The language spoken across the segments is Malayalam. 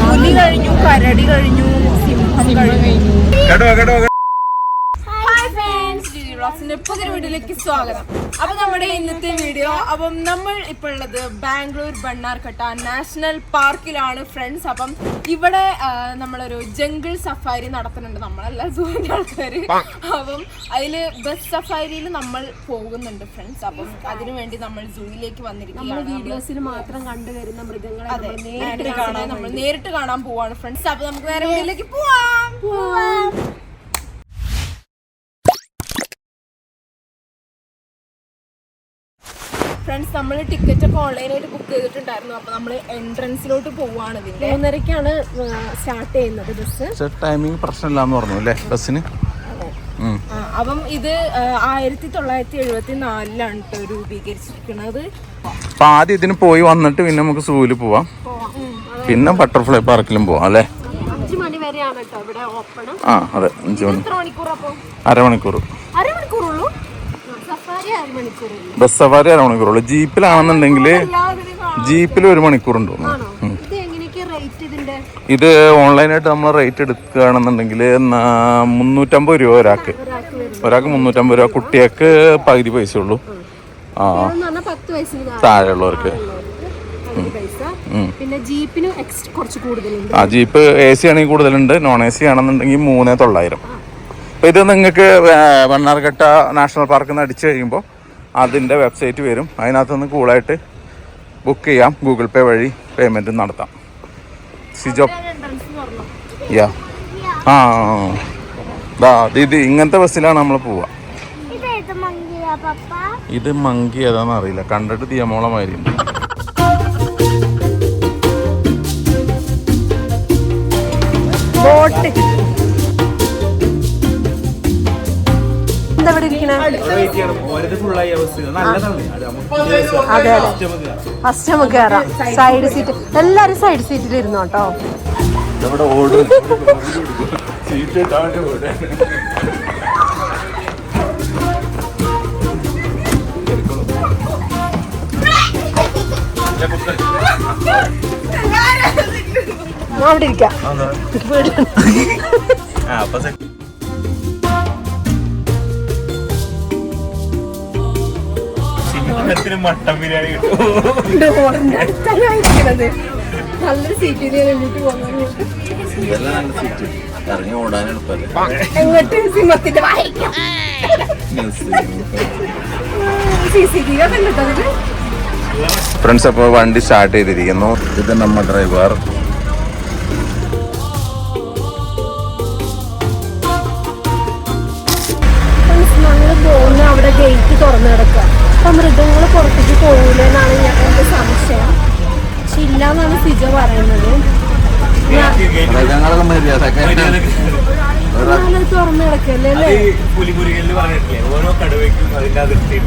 പുലി കഴിഞ്ഞു കരടി കഴിഞ്ഞു സിംഹം കഴിഞ്ഞു കേട്ടോ കേട്ടോ വ്ളോഗ്സിന്റെ പുതിയ വീഡിയോയിലേക്ക് സ്വാഗതം. അപ്പൊ നമ്മുടെ ഇന്നത്തെ വീഡിയോ അപ്പം നമ്മൾ ഇപ്പോൾ ഉള്ളത് ബാംഗ്ലൂർ ബണ്ണാർഘട്ട നാഷണൽ പാർക്കിലാണ് ഫ്രണ്ട്സ്. അപ്പം ഇവിടെ നമ്മളൊരു ജംഗിൾ സഫാരി നടത്തുന്നുണ്ട് നമ്മളല്ല സൂര്യ ആൾക്കാര്. അപ്പം അതിൽ ബസ് സഫാരിയിൽ നമ്മൾ പോകുന്നുണ്ട് ഫ്രണ്ട്സ്. അപ്പം അതിനുവേണ്ടി നമ്മൾ സൂയിലേക്ക് വന്നിരിക്കുകയാണ്. വീഡിയോസിൽ മാത്രം കണ്ടുവരുന്ന മൃഗങ്ങളെ അതെ നേരിട്ട് കാണാൻ നമ്മൾ നേരിട്ട് കാണാൻ പോവാണ് ഫ്രണ്ട്സ്. അപ്പൊ നമുക്ക് വേറെ വീട്ടിലേക്ക് പോവാം. ഫ്രണ്ട്സ് നമ്മൾ ടിക്കറ്റ് ഒക്കെ ഓൺലൈനായിട്ട് ബുക്ക് ചെയ്തിട്ടുണ്ടായിരുന്നു. അപ്പൊ നമ്മൾ എൻട്രൻസിലോട്ട് പോവാണ് ഇതിന്റെ. മൂന്നരക്കാണ് സ്റ്റാർട്ട് ചെയ്യുന്നത് ബസ് ടൈമിങ് പ്രശ്നമില്ലാന്ന് പറഞ്ഞു അല്ലേ ബസ്സിന്. അപ്പം ഇത് ആയിരത്തി തൊള്ളായിരത്തി എഴുപത്തി നാലിലാണ് കേട്ടോ രൂപീകരിച്ചിരിക്കുന്നത്. അപ്പൊ ആദ്യം ഇതിന് പോയി വന്നിട്ട് പിന്നെ നമുക്ക് സൂവിൽ പോവാം. പിന്നെ ബട്ടർഫ്ലൈ പാർക്കിലും പോവാം അല്ലേ? അഞ്ചു മണി വരെയാണ് കേട്ടോ ഇവിടെ ഓപ്പൺ ആ അതെ അഞ്ചു മണി. അരമണിക്കൂർ അരമണിക്കൂറുള്ളൂ? ബസ് സവാരി അരമണിക്കൂറുള്ളൂ ജീപ്പിലാണെന്നുണ്ടെങ്കിൽ ജീപ്പിൽ ഒരു മണിക്കൂറുണ്ട്. ഇത് ഓൺലൈനായിട്ട് നമ്മൾ റേറ്റ് എടുക്കുകയാണെന്നുണ്ടെങ്കിൽ മുന്നൂറ്റമ്പത് രൂപ ഒരാൾക്ക്. ഒരാൾക്ക് മുന്നൂറ്റമ്പത് രൂപ. കുട്ടികൾക്ക് പകുതി പൈസ ഉള്ളൂ. ആ. താഴെ. താഴെയുള്ളവർക്ക്. പൈസ. പിന്നെ ജീപ്പിന് കുറച്ച് കൂടുതലുണ്ട്. ആ ജീപ്പ് എ സി ആണെങ്കിൽ കൂടുതലുണ്ട്. നോൺ എ സി ആണെന്നുണ്ടെങ്കിൽ മൂന്നേ തൊള്ളായിരം. അപ്പോൾ ഇത് നിങ്ങൾക്ക് വണ്ണാർക്കട്ട നാഷണൽ പാർക്കിൽ നിന്ന് അടിച്ചു കഴിയുമ്പോൾ അതിന്റെ വെബ്സൈറ്റ് വരും. അതിനകത്ത് നിന്ന് കൂളായിട്ട് ബുക്ക് ചെയ്യാം. ഗൂഗിൾ പേ വഴി പേയ്മെന്റ് നടത്താം. സിജോ യാ. ആ. ദാ ഇത് ഇങ്ങനത്തെ ബസ്സിലാണ് നമ്മൾ പോവുക ഇത് മങ്കി ഏതാണെന്ന് അറിയില്ല. കണ്ടിട്ട് തീയമോളമായിരുന്നു ബോട്ട്. അതെ അതെ ഫസ്റ്റ് നമുക്ക് കയറാം സൈഡ് സീറ്റ് എല്ലാരും സൈഡ് സീറ്റിൽ ഇരുന്നോ കേട്ടോ സീറ്റ് ഇട്ടാണ്ട് അവിടെ ഇരിക്കാം. മട്ടൻ ബിരിയാണി കിട്ടും. ഡോറിന്റെ അടുത്താണ് ഇരിക്കണത് നല്ലൊരു സീറ്റിൽ കഴിഞ്ഞിട്ട് പോകുന്നത് ഇതെല്ലാം സീറ്റ് ഇറങ്ങി ഓടാൻ എളുപ്പമല്ലേ എങ്ങോട്ട് സിംഹത്തിന്റെ വായിക്കാം സി സി ടി വി ഒക്കെ ഉണ്ട് അതിൽ. ഫ്രണ്ട്സ് അപ്പോൾ വണ്ടി സ്റ്റാർട്ട് ചെയ്തിരിക്കുന്നു. ഇത് നമ്മുടെ ഡ്രൈവർ അപ്പൊ മൃഗങ്ങൾ പുറത്തേക്ക് പോകൂലെന്നാണ് ഞാൻ എന്റെ സംശയം. പക്ഷെ ഇല്ല എന്നാണ് സിജ പറയുന്നത്. ഞാനത് തുറന്നു കിടക്കല്ലേ അല്ലേ? പുലിമുരുകലിൽ പറഞ്ഞിട്ടില്ലേ ഓരോ കടുവയ്ക്കും അതിന്റെ അതിർത്തി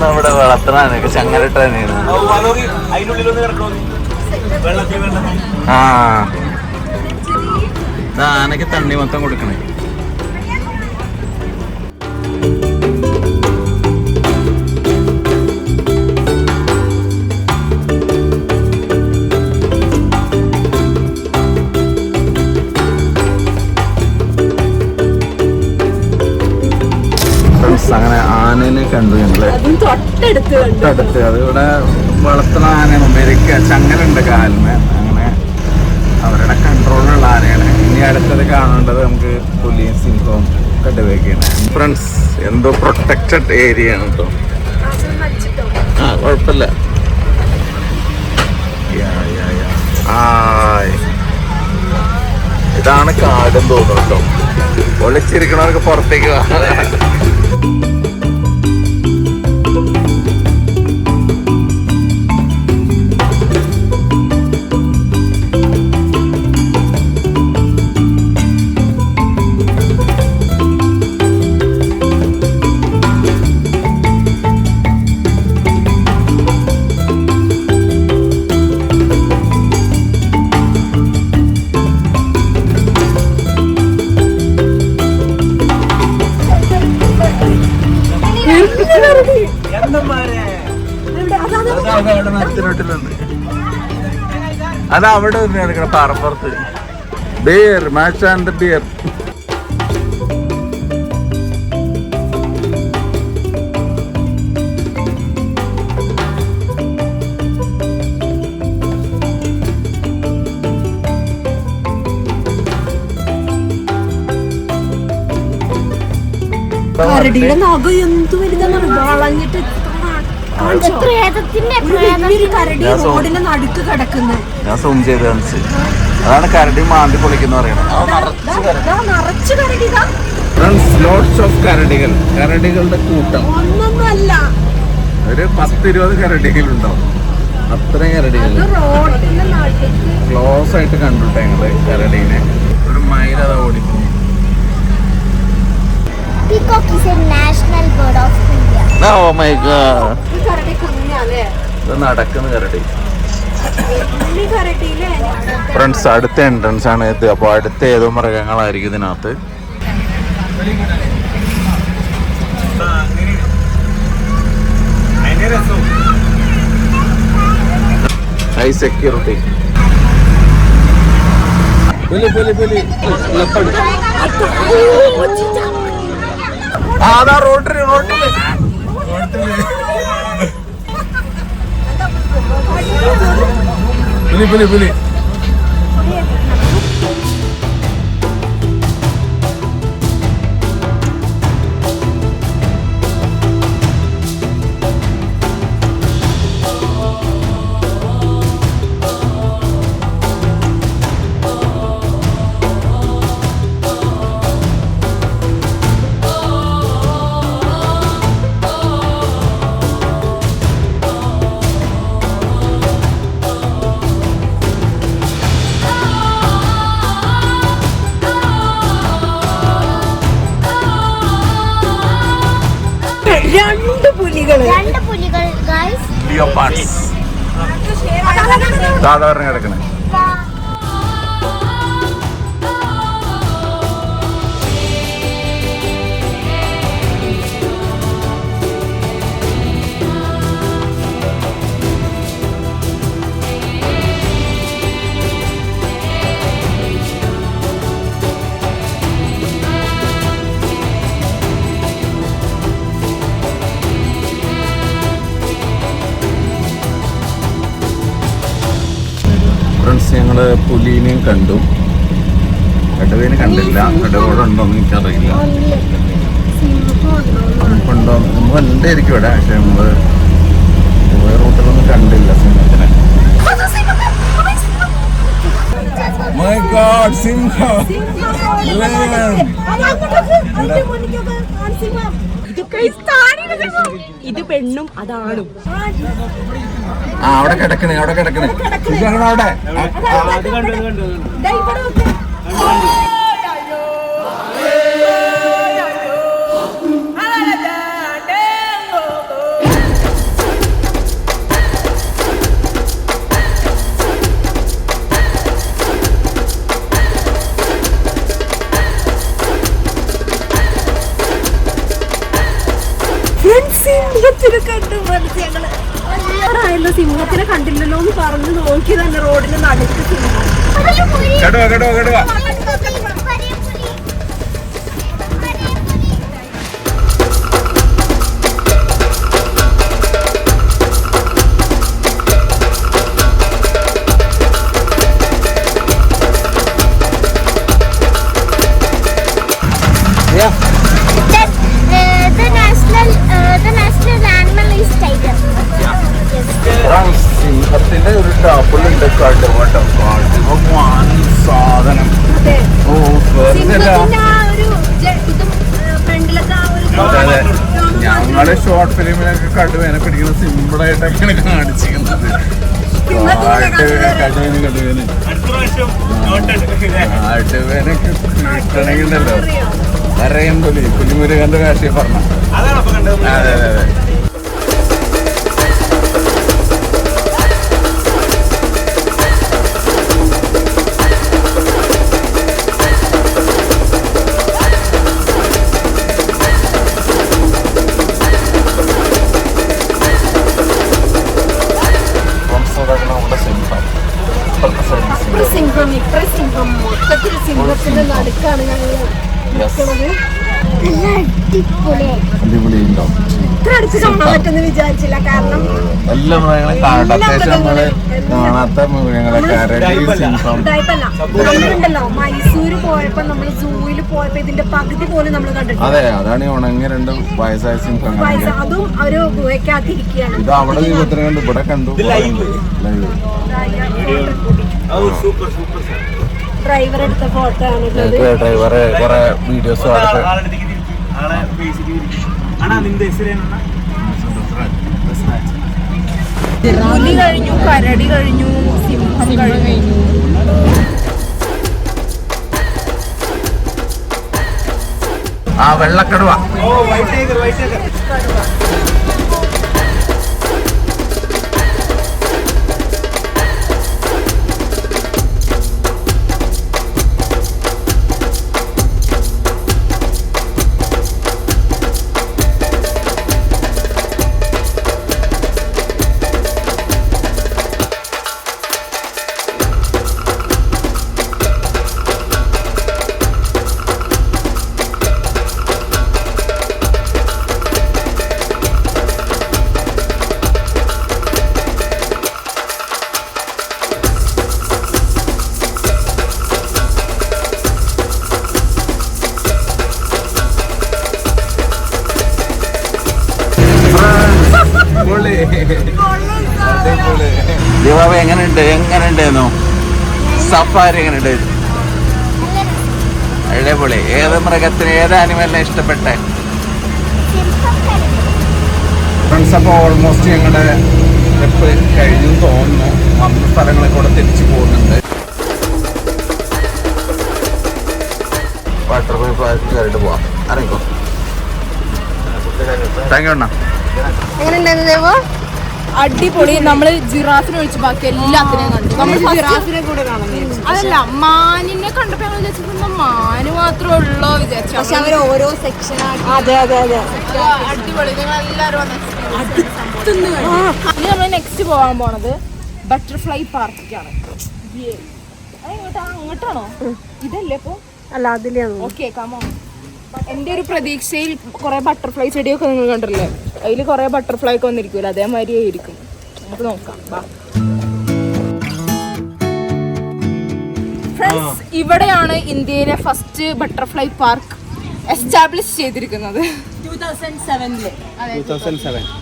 നമ്മുടെ വളർത്തണ ചങ്ങരട്ട തന്നെയാണ് അതൊക്കെ അതിനുള്ളിലൊന്ന് കിടക്കണോ വെള്ളത്തിൽ വെള്ളത്തിൽ ആ ആനക്ക് തണ്ണി മൊത്തം കൊടുക്കണേ. തൊട്ടടുത്ത് അതിവിടെ വളർത്തുന്ന ആനയാണ് മെരുക്ക ചങ്ങലുണ്ട് കാലിന് അങ്ങനെ അവരുടെ കൺട്രോളിലുള്ള ആനയാണ്. ഇനി അടുത്തത് കാണേണ്ടത് നമുക്ക് പുലിയും സിംഹവും കടുവയൊക്കെയാണ് ഫ്രണ്ട്സ് എന്തോ പ്രൊട്ടക്റ്റഡ് ഏരിയ ആണ് കേട്ടോ ആ കുഴപ്പമില്ല. ഇതാണ് കാടും തോന്നുന്നു കേട്ടോ ഒളിച്ചിരിക്കണവർക്ക് പുറത്തേക്ക് അത് അവിടെ എടുക്കണം പാറപ്പുറത്ത് ബിയർ മാച്ച് ആൻഡ് ബിയർ കരടിയുടെ നഖം എന്ത് വലുതാണ് വളഞ്ഞിട്ട് കരടി റോഡിന്റെ നടുക്ക് കിടക്കുന്നത് ഞാൻ സൂം ചെയ്ത് കാണിച്ച്. അതാണ് കരടി മാന്തി പൊളിക്കുന്ന ഇതാ. Lots of കരടികൾ. കരടികളുടെ കൂട്ടം. ഒരു പത്തിരുപത് കരടികൾ. ഉണ്ടാവും അത്രയും കരടികൾ ക്ലോസ് ആയിട്ട് കണ്ടുട്ടെ ഞങ്ങൾ കരടീനെ. ഒരു മൈൽ അതാ ഓടിക്കുന്നു peacock is a national bird of India oh my god ഈ കരടി കുഞ്ഞാലേ ഇത് നടക്കുന്ന കരടി. ഫ്രണ്ട്സ് അടുത്ത എൻട്രൻസ് ആണ് ഇത്. അപ്പോൾ അടുത്ത ഏതോ മൃഗങ്ങളായിരിക്കും ഇതിനകത്ത്. ഹൈ സെക്യൂരിറ്റി അതാ റോട്ടിൽ റോട്ടിൽ പുലി പുലി പുലി രണ്ട് സാധാരണ കിടക്കണേ. കണ്ടു. കടുവേനെ കണ്ടില്ല. കടുവോടെ ഉണ്ടോ എന്ന് എനിക്കറിയില്ല ഉണ്ടോ? നമ്മൾ ഉണ്ടായിരിക്കും ഇവിടെ. പക്ഷെ നമ്മൾ പോയ റൂട്ടിലൊന്നും കണ്ടില്ല സിംഹത്തിനെ. മൈ ഗോഡ് സിംഹം. ഇത് ഇത് പെണ്ണും അതാണും. ആ അവിടെ കിടക്കണേ അവിടെ കിടക്കണേ ഇതാണ് അവിടെ? പറഞ്ഞു നോക്കി തന്നെ റോഡിന് നടുക്ക് സിംഹം കടുവ കടുവ ഒരു ഡബിളുണ്ട് കടുവ വാങ്ങി സാധനം. ഓ അതെ. ഞങ്ങൾ ഷോർട്ട് ഫിലിമിലൊക്കെ കടുവേനെ പിടിക്കുന്ന സിമ്പിൾ ആയിട്ടൊക്കെയാണ് കാണിച്ചിരിക്കുന്നത്. ആയിട്ട് കടുവേന് കടുവേന് കടുവേനൊക്കെ കിട്ടണമെങ്കിണ്ടല്ലോ അറിയാൻ പുലി പുലിമുരുകന്റെ കാശിയെ പറഞ്ഞു. അതെ അതെ അതെ. എല്ലാ മൃഗങ്ങളും അത്യാവശ്യം നമ്മൾ കാണാത്ത മൈസൂര് പോയപ്പോ സൂവിൽ പോയപ്പോ ഇതിന്റെ പകുതി പോലും നമ്മൾ അതെ അതാണ് ഈ ഉണങ്ങി രണ്ട് വയസ്സായ സിംഹം അതും ഇത് അവിടെ ജീവിതത്തിന് കണ്ടു ഇവിടെ കണ്ടു live oh super super sir driver എടുത്ത ഫോട്ടോ ഡ്രൈവറെ കുറെ വീഡിയോസ് ആളെ തിരിക്കും ആളെ ബേസിക്ക് തിരിക്കും ആണാ നിന്റെ ಹೆಸರೇನಣ್ಣ പുലി കഴിഞ്ഞു കരടി കഴിഞ്ഞു സിംഹം കഴിഞ്ഞു ആ വെള്ളക്കടുവ ഓ white tiger white tiger safari എങ്ങനെയുണ്ട് അടിപൊളി. ഏത് മൃഗത്തിന് ഏത് ആനിമലിനെ ഇഷ്ടപ്പെട്ടെ? ഫ്രണ്ട്സ് അപ്പോൾ ഓൾമോസ്റ്റ് ഞങ്ങളുടെ ട്രിപ്പ് കഴിഞ്ഞു തോന്നുന്നു. വന്ന സ്ഥലങ്ങളിൽ കൂടെ തിരിച്ചു പോകുന്നുണ്ട്. വാട്ടർ പാർക്ക് കയറിയിട്ട് പോവാം. അറിയിക്കോ താങ്ക് യു അണ്ണാ. അടിപൊളി. നമ്മൾ ജിറാഫിനെ ഒഴിച്ച് ബാക്കി എല്ലാത്തിനെയും കണ്ടു. അതല്ല മാനിനെ കണ്ടപ്പോ ഞങ്ങൾ വിചാരിച്ചത് മാന് മാത്രമേ ഉള്ളോ വിചാരിച്ചു. പക്ഷെ അവർ ഓരോ സെക്ഷൻ അതെ അതെ അതെ. അടിപൊളി. നിങ്ങൾ എല്ലാവരും. ഇനി നമ്മൾ നെക്സ്റ്റ് പോകാൻ പോണത് ബട്ടർഫ്ലൈ പാർക്കിക്കാണ് അങ്ങോട്ടാണോ? ഇതല്ലേ ഇപ്പൊ? അല്ല അതിലാണ് ഓക്കെ കമോ എന്റെ ഒരു പ്രതീക്ഷയിൽ കുറെ ബട്ടർഫ്ലൈ ചെടിയൊക്കെ നിങ്ങൾ കണ്ടില്ലേ അതിൽ കുറെ ബട്ടർഫ്ലൈ ഒക്കെ വന്നിരിക്കുമല്ലോ അതേമാതിരി ആയിരിക്കും. നമുക്ക് നോക്കാം. വാ ഫ്രണ്ട്സ് ഇവിടെയാണ് ഇന്ത്യയിലെ ഫസ്റ്റ് ബട്ടർഫ്ലൈ പാർക്ക് എസ്റ്റാബ്ലിഷ് ചെയ്തിരിക്കുന്നത്. ടൂ തൗസൻഡ് സെവനിൽ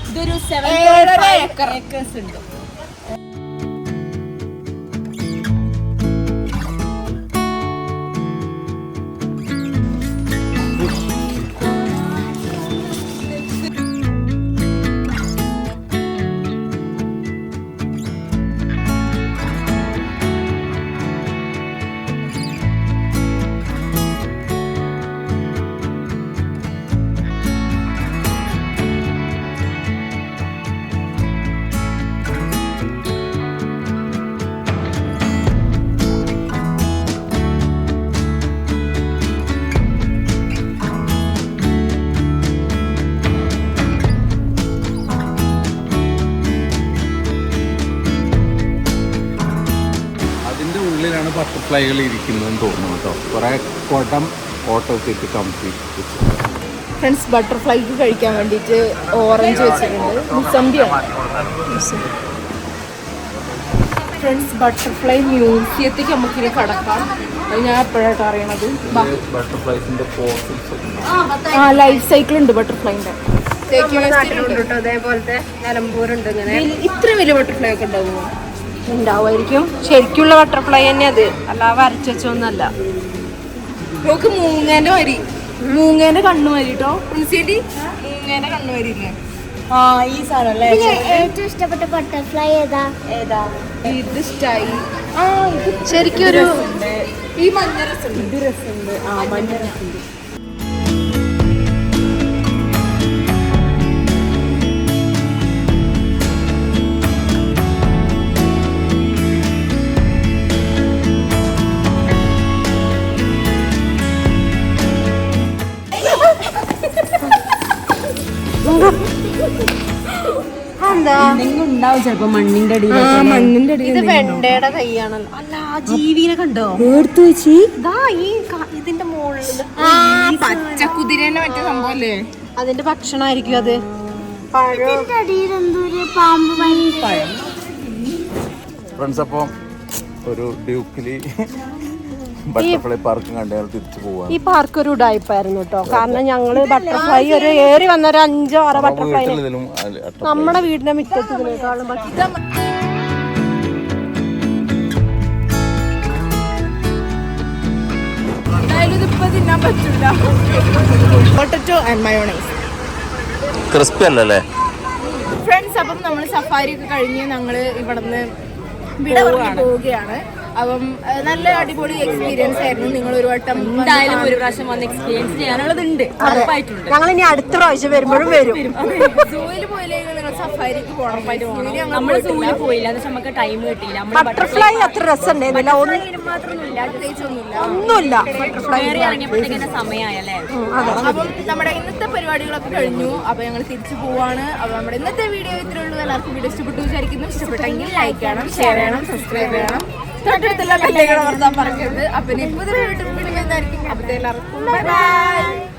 ഇതൊരു ഏഴര ഏക്കർ. ഏക്കേഴ്സ് ഉണ്ട്. ബട്ടർഫ്ലൈകൾ ഇരിക്കുന്നതെന്ന് തോന്നുന്നു കേട്ടോ. കുറേ കുടം ഓട്ടോ കമത്തി കംപ്ലീറ്റ് ഫ്രണ്ട്സ് ബട്ടർഫ്ലൈക്ക് കഴിക്കാൻ വേണ്ടിയിട്ട് ഓറഞ്ച് വെച്ചിട്ടുണ്ട്. മുസമ്പിയാണ് ഫ്രണ്ട്സ് ബട്ടർഫ്ലൈ മ്യൂസിയത്തേക്ക് നമുക്കിനി കടക്കാം. അത് ഞാൻ എപ്പോഴായിട്ട് അറിയണത്? ആ ലൈഫ് സൈക്കിൾ ഉണ്ട് ബട്ടർഫ്ലൈന്റെ ഇത്രയും വലിയ ബട്ടർഫ്ലൈ ഒക്കെ ഉണ്ടാവുമോ? ഉണ്ടാവുമായിരിക്കും. ശരിക്കുള്ള ബട്ടർഫ്ലൈ തന്നെ അത്. അല്ല വരച്ചു വെച്ചൊന്നല്ല നോക്ക് മൂങ്ങേന്റെ വരി മൂങ്ങേന്റെ കണ്ണു വരി കേട്ടോ പ്രിൻസിയേട്ടി മൂങ്ങേന്റെ കണ്ണു വരി ഇല്ലേ ആ ഈ സാധനം ഏറ്റവും ഇഷ്ടപ്പെട്ട ബട്ടർഫ്ലൈ ഏതാ? ഏതാ? ഇത് സ്റ്റൈ ആ ഇത് ശരിക്കും ഒരു ഈ മഞ്ഞ രസം ഇത് രസമുണ്ട്. ആ മഞ്ഞ രസമുണ്ട്. എന്താ? ഉണ്ടാവും ചിലപ്പോ മണ്ണിന്റെ അടിയിൽ ആ മണ്ണിന്റെ അടിയിൽ ഇത് വെണ്ടയുടെ തൈയാണല്ലോ. അല്ല ആ ജീവിനെ കണ്ടോ? എടുത്തു വെച്ച്. ഇതാ ഈ ക- ഇതിന്റെ മുകളിൽ പച്ച കുതിരേനെ മറ്റേ സംഭവല്ലേ? അതിന്റെ ഭക്ഷണമായിരിക്കും അത്. പഴം. പാമ്പ് പഴം. ഫ്രണ്ട്സ് അപ്പോൾ ഒരു ഡ്യൂക്കിലി ബട്ടർഫ്ലൈ പാർക്ക് കണ്ട് ഞങ്ങൾ തിരിച്ചു പോവാ ഈ പാർക്ക് ഒരു ഉടായ്പായിരുന്നു കേട്ടോ. കാരണം ഞങ്ങൾ ബട്ടർഫ്ലൈ ഒരു ഏറി വന്ന ഒരു അഞ്ചോ ആറോ ബട്ടർഫ്ലൈ. നമ്മുടെ വീടിന്റെ മുറ്റത്ത് ഇതിനേക്കാളും ഭംഗി. എന്തായാലും ഇതിപ്പോ പൊട്ടറ്റോ ആൻഡ് മയോണൈസ് ക്രിസ്പി അല്ലല്ലേ? ഫ്രണ്ട്സ് അപ്പം നമ്മൾ സഫാരി ഒക്കെ കഴിഞ്ഞ് ഞങ്ങൾ ഇവിടുന്ന് വിട പറഞ്ഞ് പോവുകയാണ്. അപ്പം നല്ല അടിപൊളി എക്സ്പീരിയൻസ് ആയിരുന്നു. നിങ്ങൾ ഒരു വട്ടം എന്തായാലും ഒരു പ്രാവശ്യം വന്ന് എക്സ്പീരിയൻസ് ചെയ്യാനുള്ളതുണ്ട്. ഉറപ്പായിട്ടുണ്ട്. ഞങ്ങൾ ഇനി അടുത്ത പ്രാവശ്യം വരുമ്പോഴും വരും. സൂയിൽ പോയില്ലെങ്കിൽ നിങ്ങൾ സഫാരിക്ക് പോകണം നമ്മൾ സൂയിൽ പോയില്ല. എന്ന് നമുക്ക് ടൈം കിട്ടിയില്ല. നമ്മൾ ബട്ടർഫ്ലൈ അത്ര രസമുണ്ടായിരുന്നില്ല ഒന്നുമില്ല. ഇറങ്ങിയപ്പോഴത്തേക്കും സമയമായല്ലേ? അപ്പം നമ്മുടെ ഇന്നത്തെ പരിപാടികളൊക്കെ കഴിഞ്ഞു. അപ്പൊ ഞങ്ങൾ തിരിച്ചു പോവാണ്. അപ്പൊ നമ്മുടെ ഇന്നത്തെ വീഡിയോ ഇത്രയുള്ളൂ എല്ലാവർക്കും വീഡിയോ ഇഷ്ടപ്പെട്ടു വിചാരിക്കുന്നു. ഇഷ്ടപ്പെട്ടെങ്കിൽ ലൈക്ക് ചെയ്യണം ഷെയർ ചെയ്യണം സബ്സ്ക്രൈബ് ചെയ്യണം. തൊട്ടടുത്തുള്ള ബെല്ലുകൾ അമർത്താൻ പറഞ്ഞത്. അപ്പൊ ഇനി പുതിയ വീട്ടിൽ വീഡിയോ എന്തായിരിക്കും അപ്പൊ എല്ലാവർക്കും. Bye bye